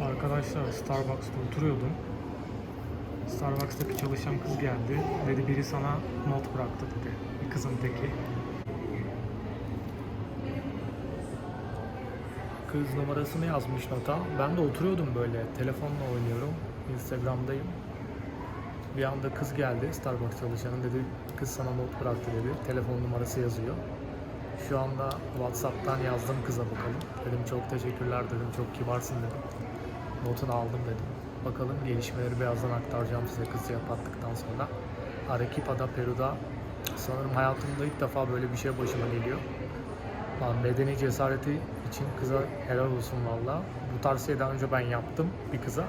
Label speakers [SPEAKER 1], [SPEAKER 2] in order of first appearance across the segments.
[SPEAKER 1] Arkadaşlar Starbucks'ta oturuyordum. Starbucks'taki çalışan kız geldi. Dedi biri sana not bıraktı dedi. Bir kızın teki. Kız numarasını yazmış nota. Ben de oturuyordum böyle. Telefonla oynuyorum. Instagram'dayım. Bir anda kız geldi Starbucks çalışanı dedi kız sana not bıraktı dedi. Telefon numarası yazıyor. Şu anda Whatsapp'tan yazdım kıza bakalım. Dedim çok teşekkürler dedim. Çok kibarsın dedim. Notunu aldım dedim. Bakalım gelişmeleri birazdan aktaracağım size kızı yapattıktan sonra. Arequipa'da, Peru'da sanırım hayatımda ilk defa böyle bir şey başıma geliyor. Lan medeni cesareti için kıza helal olsun valla. Bu tarz şey daha önce ben yaptım bir kıza.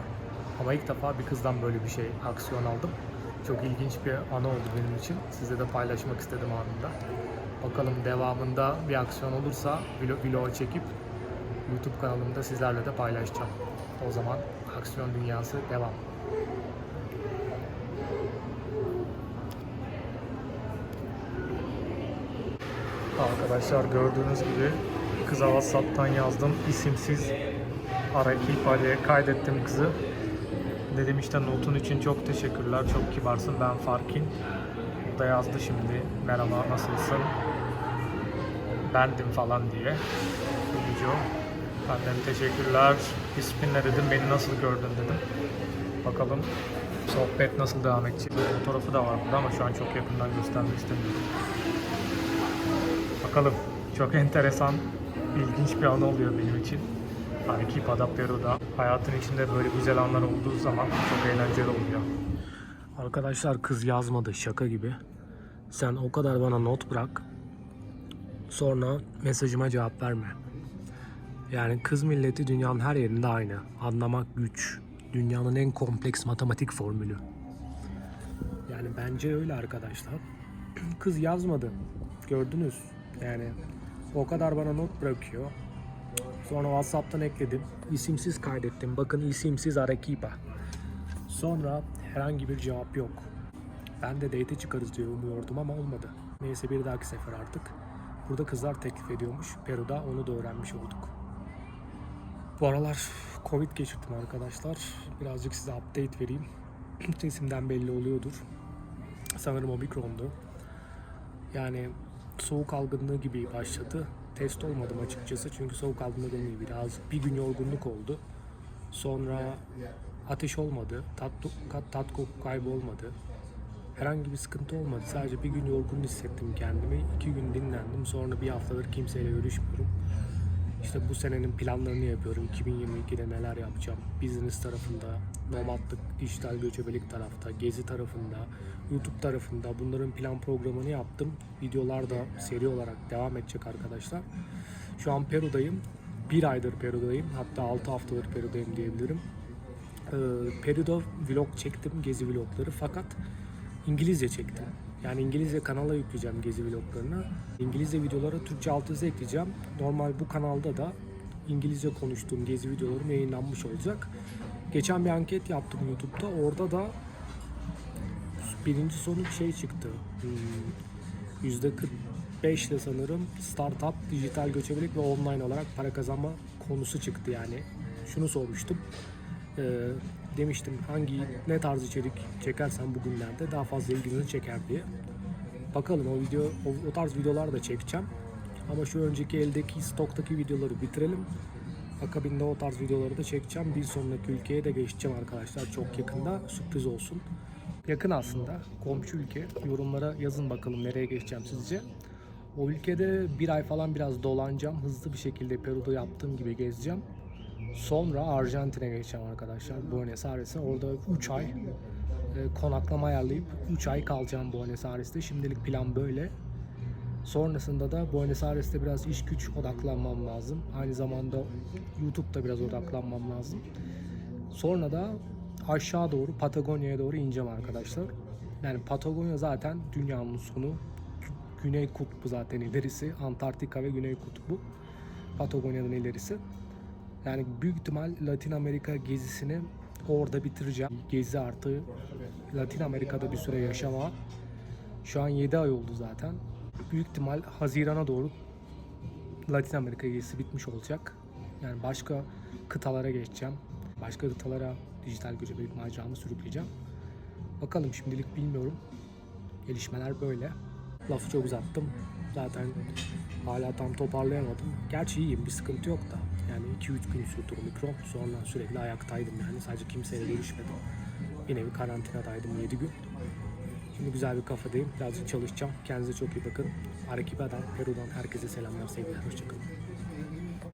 [SPEAKER 1] Ama ilk defa bir kızdan böyle bir şey aksiyon aldım. Çok ilginç bir anı oldu benim için. Size de paylaşmak istedim anında. Bakalım devamında bir aksiyon olursa vlog çekip YouTube kanalımda sizlerle de paylaşacağım. O zaman aksiyon dünyası devam. Arkadaşlar gördüğünüz gibi kıza WhatsApp'tan yazdım. İsimsiz Arequipa diye kaydettim kızı. Dedim işte notun için çok teşekkürler, çok kibarsın. Ben Farkin. O da yazdı şimdi. Merhaba, nasılsın? Bendim falan diye. Video. Benden teşekkürler. İsmin ne dedim, beni nasıl gördün dedim. Bakalım sohbet nasıl devam edecek. Fotoğrafı da var burada ama şu an çok yakından göstermek istemiyorum. Bakalım. Çok enteresan, ilginç bir an oluyor benim için. Arequipa'da, Peru'da. Hayatın içinde böyle güzel anlar olduğu zaman çok eğlenceli oluyor. Arkadaşlar kız yazmadı şaka gibi. Sen o kadar bana not bırak. Sonra mesajıma cevap verme. Yani kız milleti dünyanın her yerinde aynı. Anlamak güç. Dünyanın en kompleks matematik formülü. Yani bence öyle arkadaşlar. Kız yazmadı. Gördünüz. Yani o kadar bana not bırakıyor. Sonra WhatsApp'tan ekledim. İsimsiz kaydettim. Bakın isimsiz Arequipa. Sonra herhangi bir cevap yok. Ben de date çıkarız diye umuyordum ama olmadı. Neyse bir dahaki sefer artık. Burada kızlar teklif ediyormuş. Peru'da onu da öğrenmiş olduk. Bu aralar Covid geçirdim arkadaşlar. Birazcık size update vereyim. Sesimden belli oluyordur. Sanırım omikrondu. Yani soğuk algınlığı gibi başladı. Test olmadım açıkçası çünkü soğuk algınlığı değil biraz bir gün yorgunluk oldu. Sonra ateş olmadı, tat, tat, tat koku kaybı olmadı. Herhangi bir sıkıntı olmadı. Sadece bir gün yorgun hissettim kendimi. iki gün dinlendim. Sonra bir haftadır kimseyle görüşmüyorum. İşte bu senenin planlarını yapıyorum. 2022'de neler yapacağım? Business tarafında, nomadlık, dijital göçebelik tarafta, gezi tarafında, YouTube tarafında bunların plan programını yaptım. Videolar da seri olarak devam edecek arkadaşlar. Şu an Peru'dayım. Bir aydır Peru'dayım. Hatta 6 haftadır Peru'dayım diyebilirim. Ee, Peru'da vlog çektim, gezi vlogları fakat İngilizce çektim. Yani İngilizce kanala yükleyeceğim gezi vloglarını. İngilizce videolara Türkçe altyazı ekleyeceğim. Normal bu kanalda da İngilizce konuştuğum gezi videolarım yayınlanmış olacak. Geçen bir anket yaptım YouTube'da. Orada da birinci sonuç şey çıktı. Hmm, %45 ile sanırım startup, dijital göçebelik ve online olarak para kazanma konusu çıktı yani. Şunu sormuştum. Ee, demiştim hangi ne tarz içerik çekersen bugünlerde daha fazla ilginizi çeker diye. Bakalım o video o, o tarz videolar da çekeceğim. Ama şu önceki eldeki stoktaki videoları bitirelim. Akabinde o tarz videoları da çekeceğim. Bir sonraki ülkeye de geçeceğim arkadaşlar. Çok yakında sürpriz olsun. Yakın aslında. Komşu ülke. Yorumlara yazın bakalım nereye geçeceğim sizce. O ülkede bir ay falan biraz dolanacağım. Hızlı bir şekilde Peru'da yaptığım gibi gezeceğim. Sonra Arjantin'e geçeceğim arkadaşlar. Buenos Aires'e. Orada 3 ay e, konaklama ayarlayıp 3 ay kalacağım Buenos Aires'te. Şimdilik plan böyle. Sonrasında da Buenos Aires'te biraz iş güç odaklanmam lazım. Aynı zamanda YouTube'da biraz odaklanmam lazım. Sonra da aşağı doğru Patagonya'ya doğru ineceğim arkadaşlar. Yani Patagonya zaten dünyanın sonu. Güney kutbu zaten ilerisi. Antarktika ve Güney kutbu. Patagonya'nın ilerisi. Yani büyük ihtimal Latin Amerika gezisini orada bitireceğim. Gezi artı Latin Amerika'da bir süre yaşama. Şu an 7 ay oldu zaten. Büyük ihtimal Haziran'a doğru Latin Amerika gezisi bitmiş olacak. Yani başka kıtalara geçeceğim. başka kıtalara dijital göçebelik maceramı sürükleyeceğim. Bakalım şimdilik bilmiyorum. Gelişmeler böyle. Lafı çok uzattım. Zaten hala tam toparlayamadım. Gerçi iyiyim bir sıkıntı yok da. Yani 2-3 gün sürdü omikron. Sonra sürekli ayaktaydım yani. Sadece kimseyle görüşmedim. Yine bir karantinadaydım 7 gün. Şimdi güzel bir kafadayım. Birazcık çalışacağım. Kendinize çok iyi bakın. Arequipe'den, Peru'dan herkese selamlar, sevgiler. Hoşçakalın.